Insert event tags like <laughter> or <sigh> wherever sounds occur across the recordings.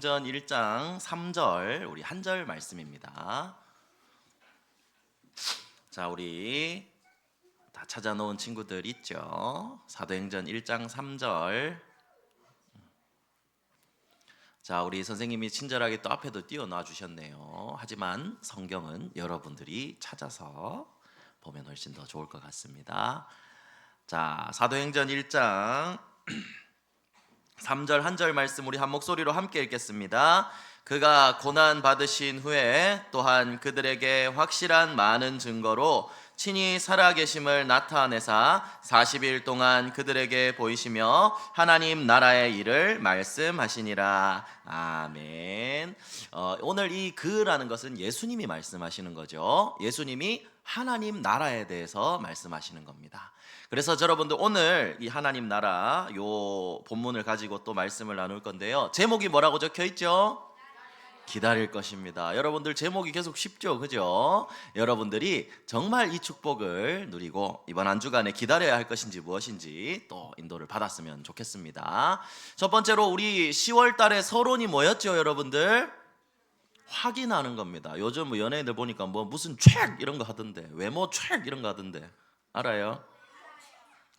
전 1장 3절 우리 한 절 말씀입니다. 자, 우리 다 찾아 놓은 친구들 있죠? 사도행전 1장 3절. 자, 우리 선생님이 친절하게 또 앞에도 띄워 놔 주셨네요. 하지만 성경은 여러분들이 찾아서 보면 훨씬 더 좋을 것 같습니다. 자, 사도행전 1장 3절 한 절 말씀 우리 한 목소리로 함께 읽겠습니다. 그가 고난 받으신 후에 또한 그들에게 확실한 많은 증거로 친히 살아계심을 나타내사 40일 동안 그들에게 보이시며 하나님 나라의 일을 말씀하시니라. 아멘. 어, 오늘 이 그라는 것은 예수님이 말씀하시는 거죠. 예수님이 하나님 나라에 대해서 말씀하시는 겁니다. 그래서 여러분들 오늘 이 하나님 나라 요 본문을 가지고 또 말씀을 나눌 건데요. 제목이 뭐라고 적혀 있죠? 기다릴 것입니다. 여러분들 제목이 계속 쉽죠, 그죠? 여러분들이 정말 이 축복을 누리고 이번 한 주간에 기다려야 할 것인지 무엇인지 또 인도를 받았으면 좋겠습니다. 첫 번째로 우리 10월 달에 서론이 뭐였죠, 여러분들? 확인하는 겁니다. 요즘 뭐 연예인들 보니까 뭐 무슨 책 이런 거 하던데 외모 책 이런 거 하던데. 알아요?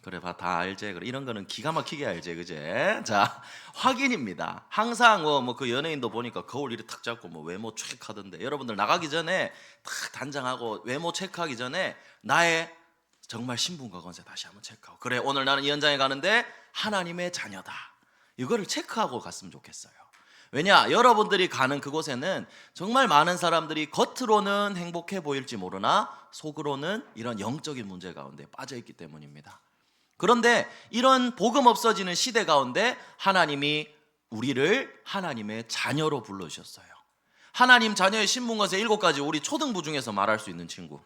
그래 봐 다 알제 그래 이런 거는 기가 막히게 알제 그제 자 확인입니다. 항상 뭐그 연예인도 보니까 거울 이렇게 탁 잡고 뭐 외모 체크하던데. 여러분들 나가기 전에 탁 단장하고 외모 체크하기 전에 나의 정말 신분과 권세 다시 한번 체크하고. 그래 오늘 나는 이 현장에 가는데 하나님의 자녀다. 이거를 체크하고 갔으면 좋겠어요 왜냐 여러분들이 가는 그곳에는 정말 많은 사람들이 겉으로는 행복해 보일지 모르나 속으로는 이런 영적인 문제 가운데 빠져 있기 때문입니다 그런데 이런 복음 없어지는 시대 가운데 하나님이 우리를 하나님의 자녀로 불러주셨어요. 하나님 자녀의 신분것에 일곱 가지 우리 초등부 중에서 말할 수 있는 친구.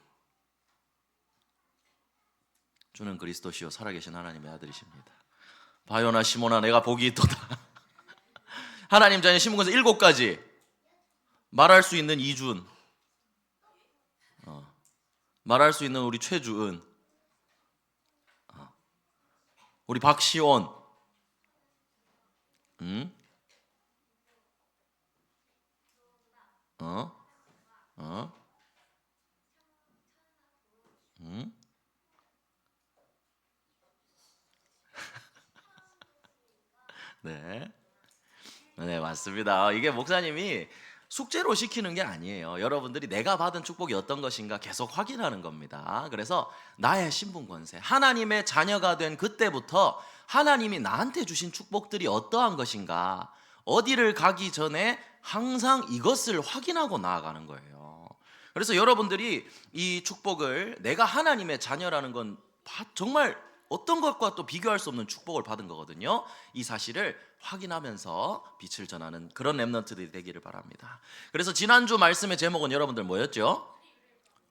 주는 그리스도시요 살아계신 하나님의 아들이십니다. 바요나 시모나 내가 복이 있도다. 하나님 자녀 신분것에 일곱 가지 말할 수 있는 이준. 어. 말할 수 있는 우리 최주은. 우리 박시온, 응? 어? 어? 응? <laughs> 네. 네, 맞습니다. 이게 목사님이 숙제로 시키는 게 아니에요. 여러분들이 내가 받은 축복이 어떤 것인가 계속 확인하는 겁니다. 그래서 나의 신분 권세, 하나님의 자녀가 된 그때부터 하나님이 나한테 주신 축복들이 어떠한 것인가, 어디를 가기 전에 항상 이것을 확인하고 나아가는 거예요. 그래서 여러분들이 이 축복을 내가 하나님의 자녀라는 건 정말 어떤 것과 또 비교할 수 없는 축복을 받은 거거든요. 이 사실을 확인하면서 빛을 전하는 그런 랩런트들이 되기를 바랍니다. 그래서 지난주 말씀의 제목은 여러분들 뭐였죠?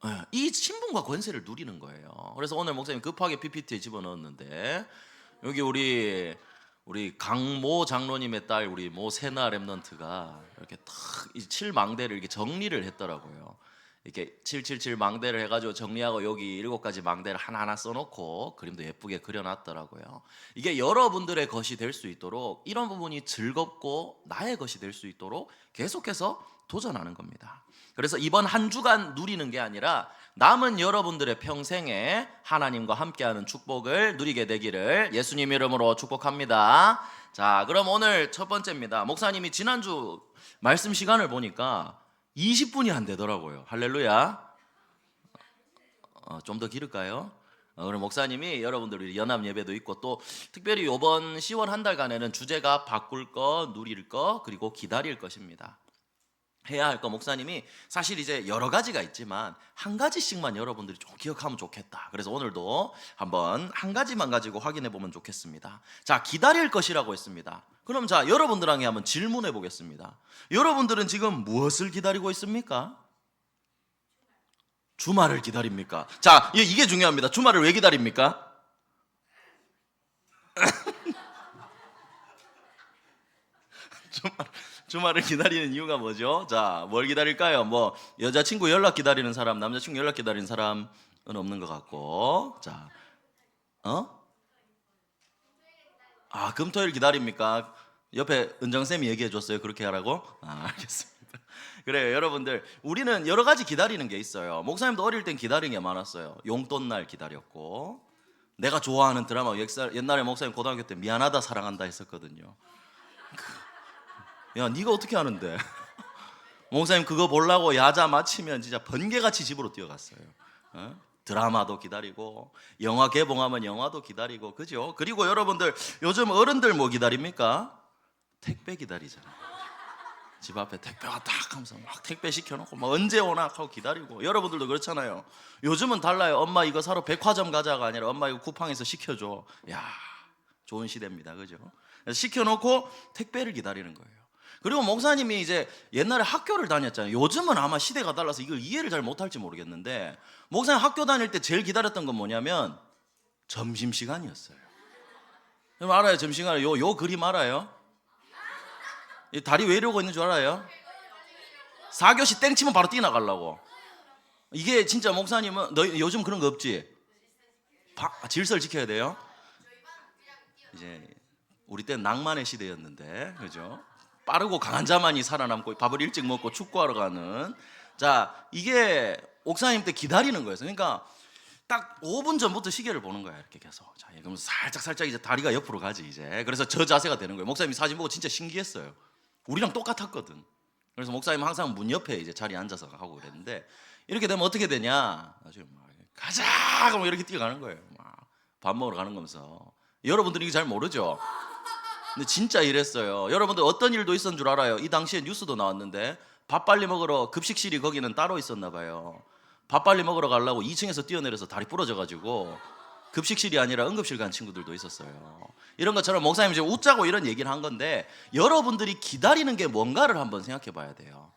예, 이 신분과 권세를 누리는 거예요. 그래서 오늘 목사님 급하게 PPT에 집어넣었는데 여기 우리 우리 강모 장로님의 딸 우리 모 세나 랩런트가 이렇게 탁 이 칠망대를 이렇게 정리를 했더라고요. 이렇게 777 망대를 해가지고 정리하고 여기 일곱 가지 망대를 하나하나 써놓고 그림도 예쁘게 그려놨더라고요. 이게 여러분들의 것이 될 수 있도록 이런 부분이 즐겁고 나의 것이 될 수 있도록 계속해서 도전하는 겁니다. 그래서 이번 한 주간 누리는 게 아니라 남은 여러분들의 평생에 하나님과 함께하는 축복을 누리게 되기를 예수님 이름으로 축복합니다. 자, 그럼 오늘 첫 번째입니다. 목사님이 지난주 말씀 시간을 보니까 20분이 안 되더라고요. 할렐루야. 어, 좀더 기를까요? 어, 그럼 목사님이 여러분들 연합 예배도 있고 또 특별히 이번 10월 한 달간에는 주제가 바꿀 거, 누릴 거, 그리고 기다릴 것입니다. 해야 할 거 목사님이 사실 이제 여러 가지가 있지만 한 가지씩만 여러분들이 좀 기억하면 좋겠다. 그래서 오늘도 한번 한 가지만 가지고 확인해 보면 좋겠습니다. 자, 기다릴 것이라고 했습니다. 그럼 자, 여러분들에게 한번 질문해 보겠습니다. 여러분들은 지금 무엇을 기다리고 있습니까? 주말을 기다립니까? 자, 이게 중요합니다. 주말을 왜 기다립니까? <laughs> 주말 주말을 <laughs> 기다리는 이유가 뭐죠? 자, 뭘 기다릴까요? 뭐 여자친구 연락 기다리는 사람, 남자친구 연락 기다리는 사람은 없는 것 같고, 자, 어? 아 금토일 기다립니까? 옆에 은정 쌤이 얘기해 줬어요. 그렇게 하라고? 아, <laughs> 알겠습니다. 그래요, 여러분들. 우리는 여러 가지 기다리는 게 있어요. 목사님도 어릴 땐 기다리는 게 많았어요. 용돈 날 기다렸고, 내가 좋아하는 드라마 옛날- 옛날에 목사님 고등학교 때 미안하다 사랑한다 했었거든요. 야, 네가 어떻게 하는데? <laughs> 목사님 그거 보려고 야자 마치면 진짜 번개같이 집으로 뛰어갔어요. 어? 드라마도 기다리고 영화 개봉하면 영화도 기다리고 그죠? 그리고 여러분들 요즘 어른들 뭐 기다립니까? 택배 기다리잖아요. 집 앞에 택배가 딱 하면서 막 택배 시켜놓고 막 언제 오나 하고 기다리고 여러분들도 그렇잖아요. 요즘은 달라요. 엄마 이거 사러 백화점 가자가 아니라 엄마 이거 쿠팡에서 시켜줘. 야 좋은 시대입니다. 그죠? 시켜놓고 택배를 기다리는 거예요. 그리고 목사님이 이제 옛날에 학교를 다녔잖아요. 요즘은 아마 시대가 달라서 이걸 이해를 잘 못할지 모르겠는데 목사님 학교 다닐 때 제일 기다렸던 건 뭐냐면 점심 시간이었어요. 여러분 알아요? 점심 시간에 요, 요 그림 알아요? 이 다리 왜 이러고 있는 줄 알아요? 4교시 땡 치면 바로 뛰어나가려고. 이게 진짜 목사님은 너 요즘 그런 거 없지? 바- 질서를 지켜야 돼요. 이제 우리 때 낭만의 시대였는데 그죠? 빠르고 강한 자만이 살아남고 밥을 일찍 먹고 축구하러 가는 자 이게 옥사님 때 기다리는 거였어요. 그러니까 딱 5분 전부터 시계를 보는 거야 이렇게 계속. 자 그러면 살짝 살짝 이제 다리가 옆으로 가지 이제. 그래서 저 자세가 되는 거예요. 목사님 사진 보고 진짜 신기했어요. 우리랑 똑같았거든. 그래서 목사님 항상 문 옆에 이제 자리에 앉아서 하고 그랬는데 이렇게 되면 어떻게 되냐? 나중에 막 가자 그러면 이렇게 뛰어가는 거예요. 막 밥 먹으러 가는 거면서 여러분들이 이거 잘 모르죠? 근데 진짜 이랬어요. 여러분들 어떤 일도 있었는 줄 알아요? 이 당시에 뉴스도 나왔는데 밥 빨리 먹으러 급식실이 거기는 따로 있었나 봐요. 밥 빨리 먹으러 가려고 2층에서 뛰어내려서 다리 부러져 가지고 급식실이 아니라 응급실 간 친구들도 있었어요. 이런 것처럼 목사님 지금 웃자고 이런 얘기를 한 건데 여러분들이 기다리는 게 뭔가를 한번 생각해 봐야 돼요.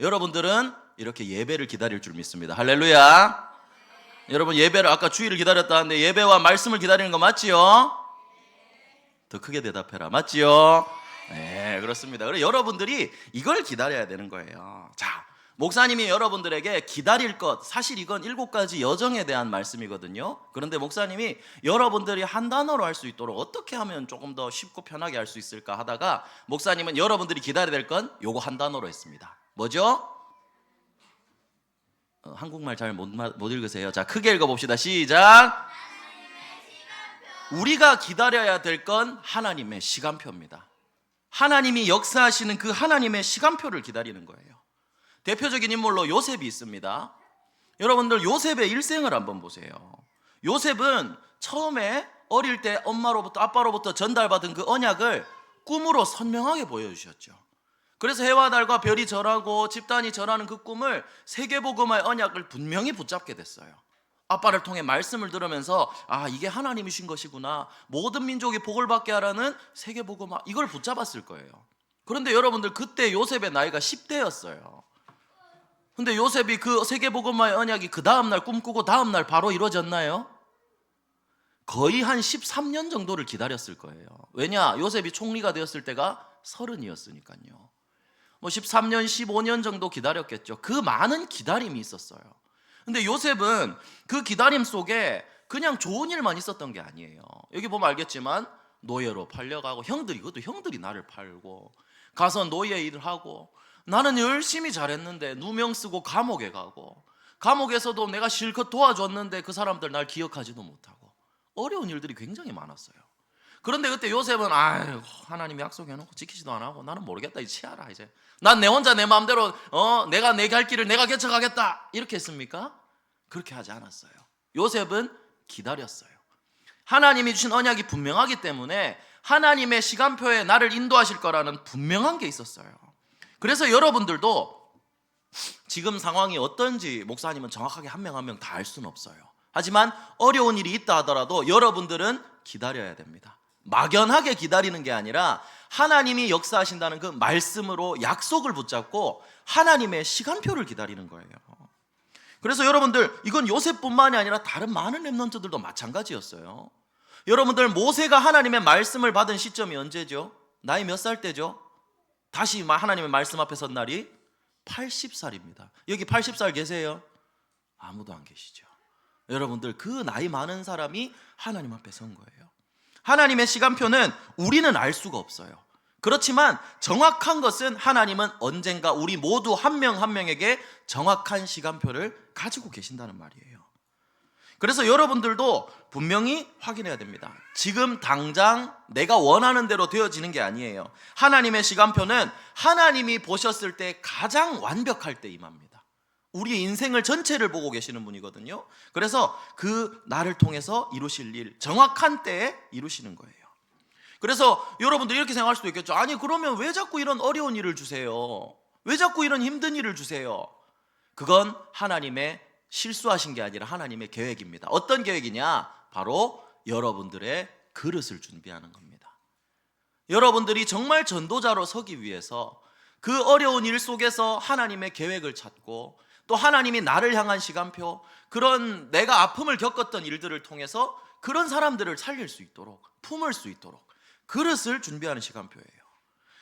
여러분들은 이렇게 예배를 기다릴 줄 믿습니다. 할렐루야. 여러분 예배를 아까 주일을 기다렸다 하는데 예배와 말씀을 기다리는 거 맞지요? 더 크게 대답해라. 맞지요? 네, 그렇습니다. 그래 여러분들이 이걸 기다려야 되는 거예요. 자, 목사님이 여러분들에게 기다릴 것 사실 이건 일곱 가지 여정에 대한 말씀이거든요. 그런데 목사님이 여러분들이 한 단어로 할 수 있도록 어떻게 하면 조금 더 쉽고 편하게 할 수 있을까 하다가 목사님은 여러분들이 기다려야 될 건 요거 한 단어로 했습니다. 뭐죠? 어, 한국말 잘 못 못 읽으세요. 자, 크게 읽어 봅시다. 시작. 우리가 기다려야 될 건 하나님의 시간표입니다. 하나님이 역사하시는 그 하나님의 시간표를 기다리는 거예요. 대표적인 인물로 요셉이 있습니다. 여러분들 요셉의 일생을 한번 보세요. 요셉은 처음에 어릴 때 엄마로부터 아빠로부터 전달받은 그 언약을 꿈으로 선명하게 보여주셨죠. 그래서 해와 달과 별이 절하고 집단이 절하는 그 꿈을 세계복음화의 언약을 분명히 붙잡게 됐어요. 아빠를 통해 말씀을 들으면서 아 이게 하나님이신 것이구나 모든 민족이 복을 받게 하라는 세계복음화 이걸 붙잡았을 거예요. 그런데 여러분들 그때 요셉의 나이가 10대였어요. 근데 요셉이 그 세계복음화의 언약이 그 다음날 꿈꾸고 다음날 바로 이루어졌나요? 거의 한 13년 정도를 기다렸을 거예요. 왜냐? 요셉이 총리가 되었을 때가 서른이었으니까요. 뭐 13년, 15년 정도 기다렸겠죠. 그 많은 기다림이 있었어요. 근데 요셉은 그 기다림 속에 그냥 좋은 일만 있었던 게 아니에요. 여기 보면 알겠지만 노예로 팔려가고 형들이 그것도 형들이 나를 팔고 가서 노예 일을 하고 나는 열심히 잘했는데 누명 쓰고 감옥에 가고 감옥에서도 내가 실컷 도와줬는데 그 사람들 날 기억하지도 못하고 어려운 일들이 굉장히 많았어요. 그런데 그때 요셉은 아유 하나님이 약속해놓고 지키지도 안 하고 나는 모르겠다 이제 치아라 이제 난 내 혼자 내 마음대로 어 내가 내 갈 길을 내가 개척하겠다 이렇게 했습니까? 그렇게 하지 않았어요. 요셉은 기다렸어요. 하나님이 주신 언약이 분명하기 때문에 하나님의 시간표에 나를 인도하실 거라는 분명한 게 있었어요. 그래서 여러분들도 지금 상황이 어떤지 목사님은 정확하게 한 명 한 명 다 알 수는 없어요. 하지만 어려운 일이 있다 하더라도 여러분들은 기다려야 됩니다. 막연하게 기다리는 게 아니라 하나님이 역사하신다는 그 말씀으로 약속을 붙잡고 하나님의 시간표를 기다리는 거예요. 그래서 여러분들 이건 요셉뿐만이 아니라 다른 많은 랩런트들도 마찬가지였어요. 여러분들 모세가 하나님의 말씀을 받은 시점이 언제죠? 나이 몇 살 때죠? 다시 하나님의 말씀 앞에 선 날이 80살입니다. 여기 80살 계세요? 아무도 안 계시죠. 여러분들 그 나이 많은 사람이 하나님 앞에 선 거예요. 하나님의 시간표는 우리는 알 수가 없어요. 그렇지만 정확한 것은 하나님은 언젠가 우리 모두 한명한 명에게 정확한 시간표를 가지고 계신다는 말이에요. 그래서 여러분들도 분명히 확인해야 됩니다. 지금 당장 내가 원하는 대로 되어지는 게 아니에요. 하나님의 시간표는 하나님이 보셨을 때 가장 완벽할 때 임합니다. 우리의 인생을 전체를 보고 계시는 분이거든요. 그래서 그 나를 통해서 이루실 일, 정확한 때에 이루시는 거예요. 그래서 여러분들 이렇게 생각할 수도 있겠죠. 아니, 그러면 왜 자꾸 이런 어려운 일을 주세요? 왜 자꾸 이런 힘든 일을 주세요? 그건 하나님의 실수하신 게 아니라 하나님의 계획입니다. 어떤 계획이냐? 바로 여러분들의 그릇을 준비하는 겁니다. 여러분들이 정말 전도자로 서기 위해서 그 어려운 일 속에서 하나님의 계획을 찾고 또 하나님이 나를 향한 시간표, 그런 내가 아픔을 겪었던 일들을 통해서 그런 사람들을 살릴 수 있도록, 품을 수 있도록 그릇을 준비하는 시간표예요.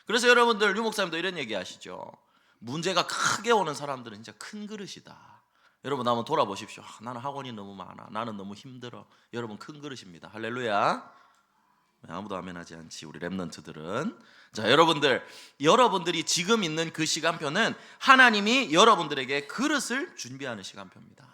그래서 여러분들 유 목사님도 이런 얘기 하시죠. 문제가 크게 오는 사람들은 진짜 큰 그릇이다. 여러분 한번 돌아보십시오. 아, 나는 학원이 너무 많아. 나는 너무 힘들어. 여러분 큰 그릇입니다. 할렐루야. 네, 아무도 아멘하지 않지 우리 렘넌트들은 자 여러분들 여러분들이 지금 있는 그 시간표는 하나님이 여러분들에게 그릇을 준비하는 시간표입니다.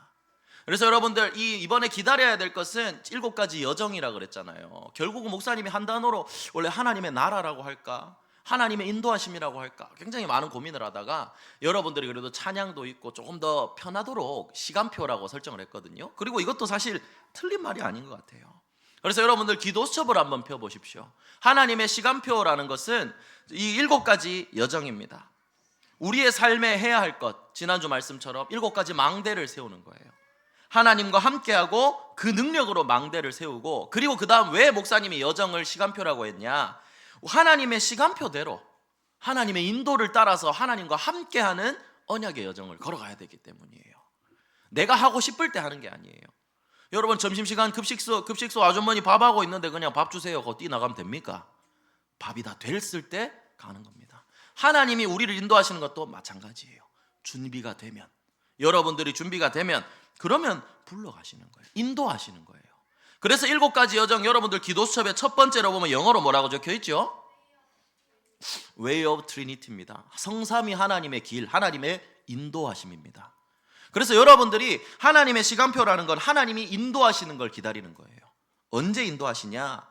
그래서 여러분들 이 이번에 기다려야 될 것은 일곱 가지 여정이라 그랬잖아요. 결국은 목사님이 한 단어로 원래 하나님의 나라라고 할까? 하나님의 인도하심이라고 할까? 굉장히 많은 고민을 하다가 여러분들이 그래도 찬양도 있고 조금 더 편하도록 시간표라고 설정을 했거든요. 그리고 이것도 사실 틀린 말이 아닌 것 같아요. 그래서 여러분들 기도 수첩을 한번 펴 보십시오. 하나님의 시간표라는 것은 이 일곱 가지 여정입니다. 우리의 삶에 해야 할 것, 지난주 말씀처럼 일곱 가지 망대를 세우는 거예요. 하나님과 함께하고 그 능력으로 망대를 세우고 그리고 그 다음 왜 목사님이 여정을 시간표라고 했냐? 하나님의 시간표대로 하나님의 인도를 따라서 하나님과 함께하는 언약의 여정을 걸어가야 되기 때문이에요. 내가 하고 싶을 때 하는 게 아니에요. 여러분 점심시간 급식소 급식소 아주머니 밥하고 있는데 그냥 밥 주세요. 거 뛰 나가면 됩니까? 밥이 다 됐을 때 가는 겁니다. 하나님이 우리를 인도하시는 것도 마찬가지예요. 준비가 되면 여러분들이 준비가 되면 그러면 불러가시는 거예요. 인도하시는 거예요. 그래서 일곱 가지 여정 여러분들 기도수첩에 첫 번째로 보면 영어로 뭐라고 적혀 있죠? Way of Trinity입니다. 성삼위 하나님의 길, 하나님의 인도하심입니다. 그래서 여러분들이 하나님의 시간표라는 건 하나님이 인도하시는 걸 기다리는 거예요. 언제 인도하시냐?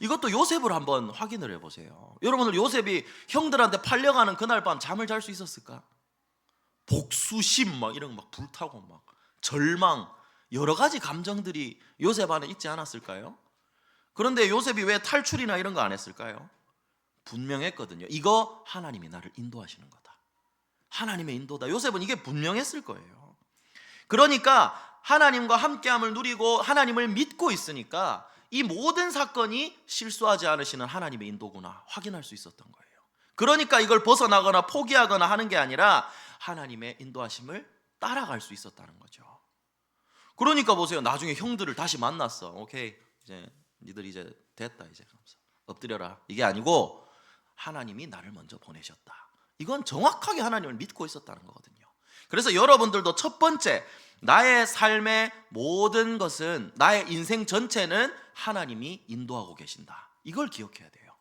이것도 요셉을 한번 확인을 해보세요. 여러분들 요셉이 형들한테 팔려가는 그날 밤 잠을 잘 수 있었을까? 복수심 막 이런 거막 불타고 막 절망 여러 가지 감정들이 요셉 안에 있지 않았을까요? 그런데 요셉이 왜 탈출이나 이런 거 안 했을까요? 분명했거든요. 이거 하나님이 나를 인도하시는 거다. 하나님의 인도다. 요셉은 이게 분명했을 거예요. 그러니까 하나님과 함께함을 누리고 하나님을 믿고 있으니까 이 모든 사건이 실수하지 않으시는 하나님의 인도구나 확인할 수 있었던 거예요. 그러니까 이걸 벗어나거나 포기하거나 하는 게 아니라 하나님의 인도하심을 따라갈 수 있었다는 거죠. 그러니까 보세요. 나중에 형들을 다시 만났어. 오케이. 이제 니들 이제 됐다 이제 엎드려라. 이게 아니고 하나님이 나를 먼저 보내셨다. 이건 정확하게 하나님을 믿고 있었다는 거거든요. 그래서 여러분들도 첫 번째 나의 삶의 모든 것은 나의 인생 전체는 하나님이 인도하고 계신다. 이걸 기억해야 돼요.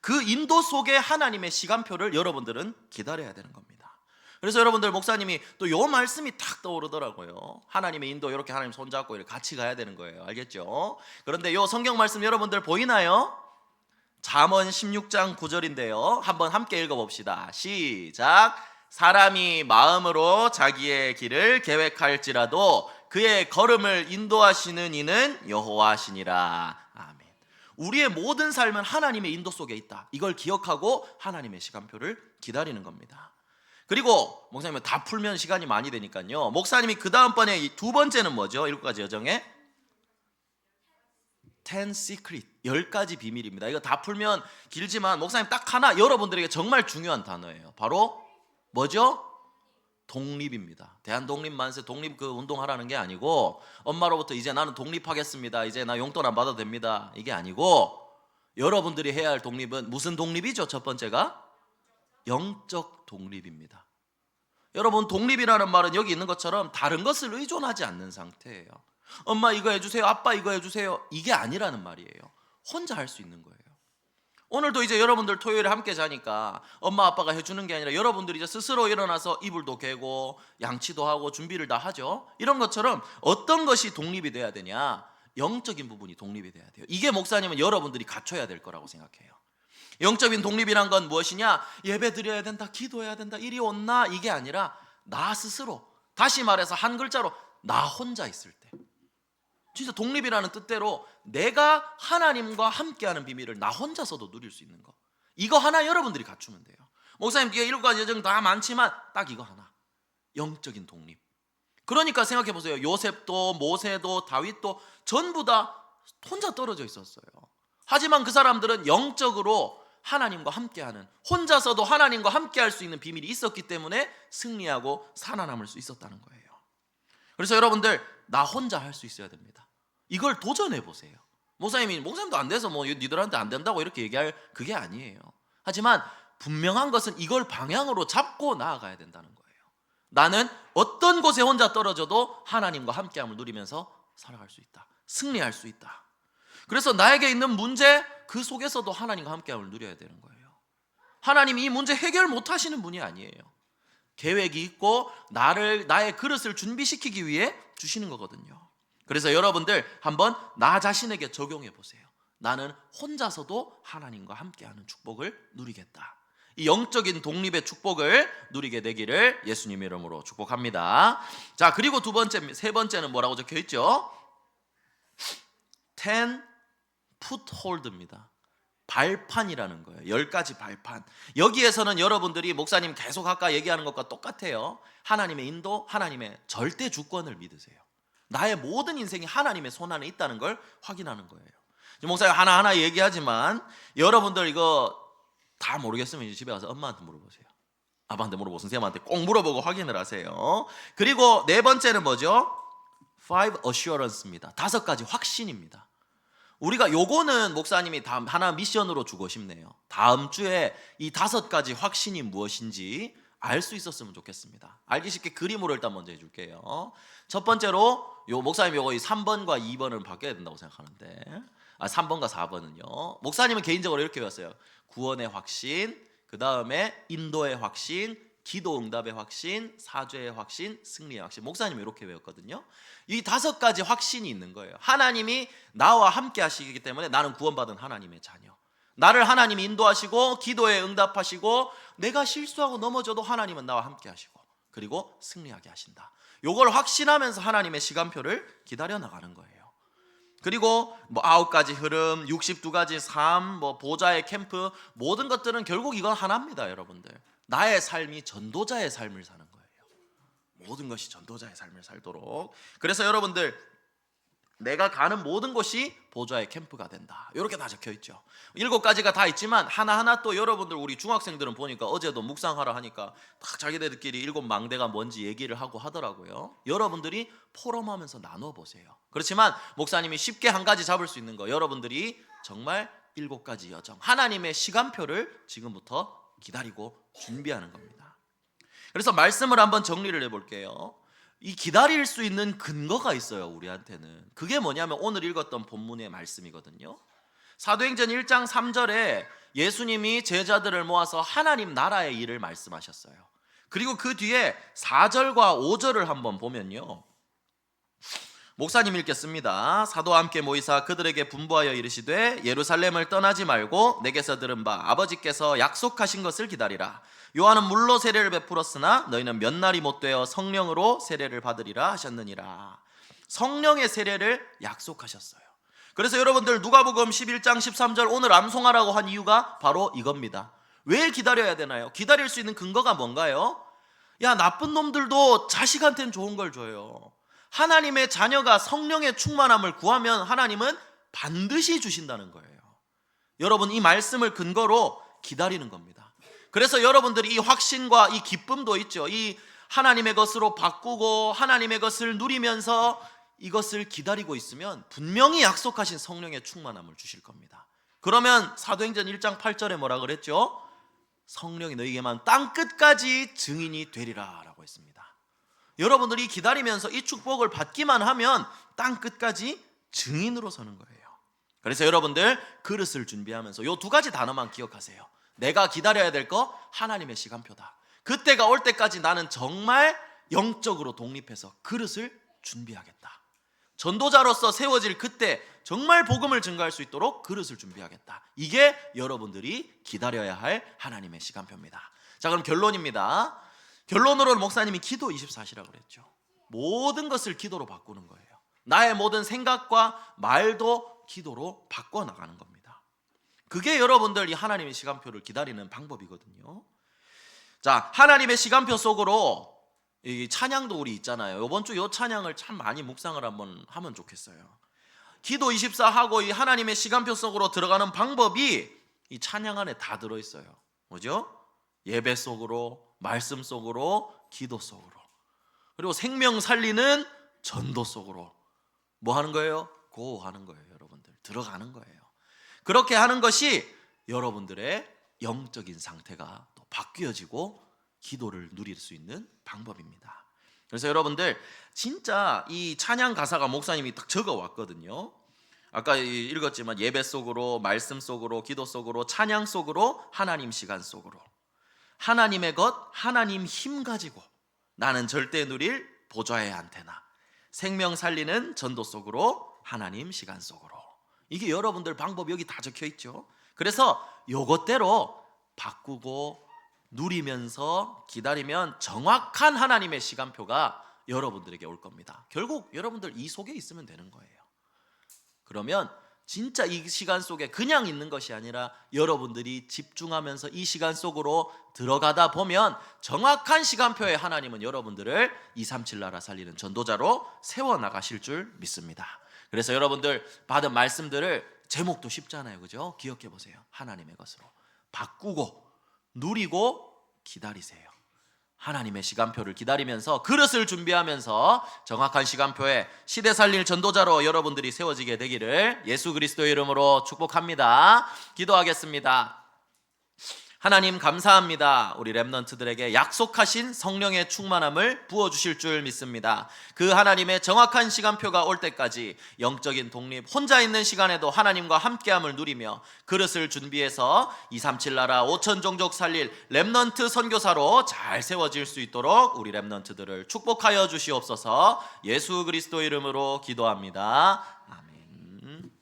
그 인도 속에 하나님의 시간표를 여러분들은 기다려야 되는 겁니다. 그래서 여러분들 목사님이 또 요 말씀이 탁 떠오르더라고요. 하나님의 인도 이렇게 하나님 손잡고 이렇게 같이 가야 되는 거예요. 알겠죠? 그런데 요 성경 말씀 여러분들 보이나요? 잠언 16장 9절인데요. 한번 함께 읽어 봅시다. 시작. 사람이 마음으로 자기의 길을 계획할지라도 그의 걸음을 인도하시는 이는 여호와시니라. 아멘. 우리의 모든 삶은 하나님의 인도 속에 있다. 이걸 기억하고 하나님의 시간표를 기다리는 겁니다. 그리고 목사님은 다 풀면 시간이 많이 되니까요. 목사님이 그 다음번에 이두 번째는 뭐죠? 일곱 가지 여정에 Ten Secret 열 가지 비밀입니다. 이거 다 풀면 길지만 목사님 딱 하나 여러분들에게 정말 중요한 단어예요. 바로 뭐죠? 독립입니다. 대한 독립 만세 독립 그 운동하라는 게 아니고 엄마로부터 이제 나는 독립하겠습니다. 이제 나 용돈 안 받아도 됩니다. 이게 아니고 여러분들이 해야 할 독립은 무슨 독립이죠? 첫 번째가 영적 독립입니다. 여러분 독립이라는 말은 여기 있는 것처럼 다른 것을 의존하지 않는 상태예요. 엄마 이거 해주세요. 아빠 이거 해주세요. 이게 아니라는 말이에요. 혼자 할 수 있는 거예요. 오늘도 이제 여러분들 토요일에 함께 자니까 엄마 아빠가 해주는 게 아니라 여러분들이 이제 스스로 일어나서 이불도 개고 양치도 하고 준비를 다 하죠. 이런 것처럼 어떤 것이 독립이 돼야 되냐? 영적인 부분이 독립이 돼야 돼요. 이게 목사님은 여러분들이 갖춰야 될 거라고 생각해요. 영적인 독립이란 건 무엇이냐? 예배 드려야 된다, 기도해야 된다, 이리 온나 이게 아니라 나 스스로 다시 말해서 한 글자로 나 혼자 있을 때 진짜 독립이라는 뜻대로 내가 하나님과 함께하는 비밀을 나 혼자서도 누릴 수 있는 거 이거 하나 여러분들이 갖추면 돼요. 목사님 뒤에 일곱 가지 여정 다 많지만 딱 이거 하나 영적인 독립. 그러니까 생각해 보세요. 요셉도 모세도 다윗도 전부 다 혼자 떨어져 있었어요. 하지만 그 사람들은 영적으로 하나님과 함께하는 혼자서도 하나님과 함께할 수 있는 비밀이 있었기 때문에 승리하고 살아남을 수 있었다는 거예요. 그래서 여러분들 나 혼자 할 수 있어야 됩니다. 이걸 도전해 보세요. 목사님이 목사님도 안 돼서 뭐 니들한테 안 된다고 이렇게 얘기할 그게 아니에요. 하지만 분명한 것은 이걸 방향으로 잡고 나아가야 된다는 거예요. 나는 어떤 곳에 혼자 떨어져도 하나님과 함께함을 누리면서 살아갈 수 있다. 승리할 수 있다. 그래서 나에게 있는 문제 그 속에서도 하나님과 함께함을 누려야 되는 거예요. 하나님이 이 문제 해결 못 하시는 분이 아니에요. 계획이 있고 나를 나의 그릇을 준비시키기 위해 주시는 거거든요. 그래서 여러분들 한번 나 자신에게 적용해 보세요. 나는 혼자서도 하나님과 함께하는 축복을 누리겠다. 이 영적인 독립의 축복을 누리게 되기를 예수님 이름으로 축복합니다. 자, 그리고 두 번째, 세 번째는 뭐라고 적혀 있죠? ten foothold입니다. 발판이라는 거예요. 열 가지 발판. 여기에서는 여러분들이 목사님 계속 아까 얘기하는 것과 똑같아요. 하나님의 인도, 하나님의 절대 주권을 믿으세요. 나의 모든 인생이 하나님의 손 안에 있다는 걸 확인하는 거예요. 목사님 하나하나 얘기하지만 여러분들 이거 다 모르겠으면 집에 가서 엄마한테 물어보세요. 아빠한테 물어보고 선생님한테 꼭 물어보고 확인을 하세요. 그리고 네 번째는 뭐죠? Five assurance입니다. 다섯 가지 확신입니다. 우리가 요거는 목사님이 다음 하나 미션으로 주고 싶네요. 다음 주에 이 다섯 가지 확신이 무엇인지 알 수 있었으면 좋겠습니다. 알기 쉽게 그림으로 일단 먼저 해줄게요. 첫 번째로 요 목사님 요거 이 3번과 2번을 바뀌어야 된다고 생각하는데 아 3번과 4번은요. 목사님은 개인적으로 이렇게 배웠어요. 구원의 확신, 그 다음에 인도의 확신, 기도 응답의 확신, 사죄의 확신, 승리의 확신. 목사님 이렇게 배웠거든요. 이 다섯 가지 확신이 있는 거예요. 하나님이 나와 함께 하시기 때문에 나는 구원받은 하나님의 자녀. 나를 하나님이 인도하시고 기도에 응답하시고 내가 실수하고 넘어져도 하나님은 나와 함께 하시고 그리고 승리하게 하신다. 요걸 확신하면서 하나님의 시간표를 기다려 나가는 거예요. 그리고 뭐 아홉 가지 흐름, 62가지 삶, 뭐 보좌의 캠프 모든 것들은 결국 이건 하나입니다, 여러분들. 나의 삶이 전도자의 삶을 사는 거예요. 모든 것이 전도자의 삶을 살도록. 그래서 여러분들 내가 가는 모든 곳이 보좌의 캠프가 된다. 이렇게 다 적혀 있죠. 일곱 가지가 다 있지만 하나하나 또 여러분들 우리 중학생들은 보니까 어제도 묵상하라 하니까 딱 자기네들끼리 일곱 망대가 뭔지 얘기를 하고 하더라고요. 여러분들이 포럼하면서 나눠 보세요. 그렇지만 목사님이 쉽게 한 가지 잡을 수 있는 거 여러분들이 정말 일곱 가지 여정 하나님의 시간표를 지금부터 기다리고 준비하는 겁니다. 그래서 말씀을 한번 정리를 해 볼게요. 이 기다릴 수 있는 근거가 있어요, 우리한테는. 그게 뭐냐면 오늘 읽었던 본문의 말씀이거든요. 사도행전 1장 3절에 예수님이 제자들을 모아서 하나님 나라의 일을 말씀하셨어요. 그리고 그 뒤에 4절과 5절을 한번 보면요. 목사님 읽겠습니다. 사도와 함께 모이사 그들에게 분부하여 이르시되 예루살렘을 떠나지 말고 내게서 들은 바 아버지께서 약속하신 것을 기다리라. 요한은 물로 세례를 베풀었으나 너희는 몇 날이 못 되어 성령으로 세례를 받으리라 하셨느니라. 성령의 세례를 약속하셨어요. 그래서 여러분들 누가복음 11장 13절 오늘 암송하라고 한 이유가 바로 이겁니다. 왜 기다려야 되나요? 기다릴 수 있는 근거가 뭔가요? 야, 나쁜 놈들도 자식한테는 좋은 걸 줘요. 하나님의 자녀가 성령의 충만함을 구하면 하나님은 반드시 주신다는 거예요. 여러분 이 말씀을 근거로 기다리는 겁니다. 그래서 여러분들이 이 확신과 이 기쁨도 있죠. 이 하나님의 것으로 바꾸고 하나님의 것을 누리면서 이것을 기다리고 있으면 분명히 약속하신 성령의 충만함을 주실 겁니다. 그러면 사도행전 1장 8절에 뭐라 그랬죠? 성령이 너희에게만 땅 끝까지 증인이 되리라라고 했습니다. 여러분들이 기다리면서 이 축복을 받기만 하면 땅 끝까지 증인으로 서는 거예요. 그래서 여러분들 그릇을 준비하면서 요 두 가지 단어만 기억하세요. 내가 기다려야 될 거 하나님의 시간표다. 그때가 올 때까지 나는 정말 영적으로 독립해서 그릇을 준비하겠다. 전도자로서 세워질 그때 정말 복음을 증가할 수 있도록 그릇을 준비하겠다. 이게 여러분들이 기다려야 할 하나님의 시간표입니다. 자, 그럼 결론입니다. 결론으로 목사님이 기도 24시라고 그랬죠. 모든 것을 기도로 바꾸는 거예요. 나의 모든 생각과 말도 기도로 바꿔 나가는 겁니다. 그게 여러분들 이 하나님의 시간표를 기다리는 방법이거든요. 자, 하나님의 시간표 속으로 이 찬양도 우리 있잖아요. 이번 주이 찬양을 참 많이 묵상을 한번 하면 좋겠어요. 기도 24 하고 이 하나님의 시간표 속으로 들어가는 방법이 이 찬양 안에 다 들어 있어요. 뭐죠? 예배 속으로, 말씀 속으로, 기도 속으로. 그리고 생명 살리는 전도 속으로 뭐 하는 거예요? 고하는 거예요, 여러분들. 들어가는 거예요. 그렇게 하는 것이 여러분들의 영적인 상태가 또 바뀌어지고 기도를 누릴 수 있는 방법입니다. 그래서 여러분들 진짜 이 찬양 가사가 목사님이 딱 적어 왔거든요. 아까 이- 읽었지만 예배 속으로 말씀 속으로 기도 속으로 찬양 속으로 하나님 시간 속으로 하나님의 것 하나님 힘 가지고 나는 절대 누릴 보좌의 안테나 생명 살리는 전도 속으로 하나님 시간 속으로 이게 여러분들 방법 여기 다 적혀 있죠. 그래서 요것대로 바꾸고 누리면서 기다리면 정확한 하나님의 시간표가 여러분들에게 올 겁니다. 결국 여러분들 이 속에 있으면 되는 거예요. 그러면 진짜 이 시간 속에 그냥 있는 것이 아니라 여러분들이 집중하면서 이 시간 속으로 들어가다 보면 정확한 시간표에 하나님은 여러분들을 237 나라 살리는 전도자로 세워 나가실 줄 믿습니다. 그래서 여러분들 받은 말씀들을 제목도 쉽잖아요. 그죠? 기억해 보세요. 하나님의 것으로 바꾸고 누리고 기다리세요. 하나님의 시간표를 기다리면서 그릇을 준비하면서 정확한 시간표에 시대 살릴 전도자로 여러분들이 세워지게 되기를 예수 그리스도의 이름으로 축복합니다. 기도하겠습니다. 하나님 감사합니다. 우리 랩넌트들에게 약속하신 성령의 충만함을 부어 주실 줄 믿습니다. 그 하나님의 정확한 시간표가 올 때까지 영적인 독립 혼자 있는 시간에도 하나님과 함께함을 누리며 그릇을 준비해서 237 나라 5천 종족 살릴 랩넌트 선교사로 잘 세워질 수 있도록 우리 랩넌트들을 축복하여 주시옵소서. 예수 그리스도 이름으로 기도합니다. 아멘.